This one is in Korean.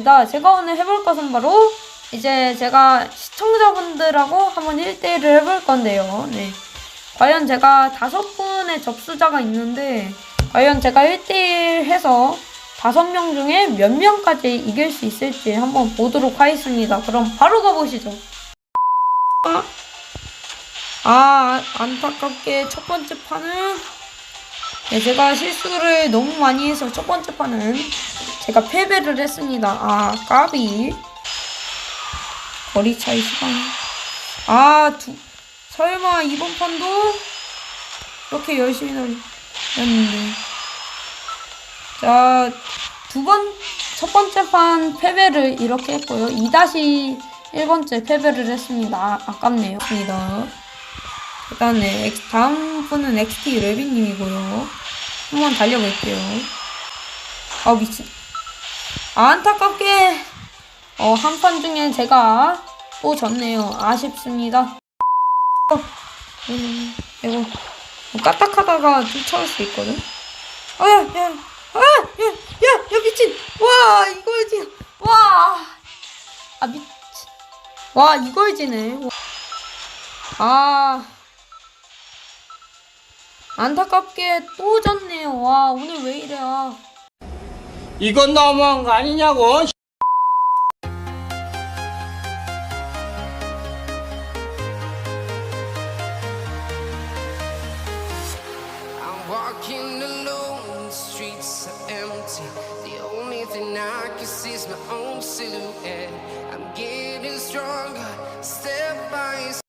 있습니다. 제가 오늘 해볼 것은 바로 이제 제가 시청자분들하고 한번 1대1을 해볼 건데요. 네. 과연 제가 다섯 분의 접수자가 있는데 과연 제가 1대1 해서 다섯 명 중에 몇 명까지 이길 수 있을지 한번 보도록 하겠습니다. 그럼 바로 가보시죠. 아, 아 안타깝게 첫 번째 판은 네, 제가 실수를 너무 많이 해서 첫 번째 판은 제가 패배를 했습니다. 아, 까비. 거리 차이 시간. 아, 두, 설마 이번 판도 이렇게 열심히 돌렸는데. 자, 두 번, 첫 번째 판 패배를 이렇게 했고요. 2-1번째 패배를 했습니다. 아, 아깝네요. 입니다. 일단, 네, 엑- 다음 분은 XT 레비님이고요. 한번 달려볼게요. 아, 미친. 아, 안타깝게, 어, 한 판 중에 제가 또 졌네요. 아쉽습니다. 어, 음, 이거, 뭐 까딱하다가 쫓아올 수 있거든? 아, 야, 야, 아, 야, 야, 야, 미친! 와, 이걸 지, 와! 아, 미친. 와, 이걸 지네. 와. 아. 안타깝게 또 졌네요. 와, 오늘 왜 이래. 아. 이건 너무한 거 아니냐고.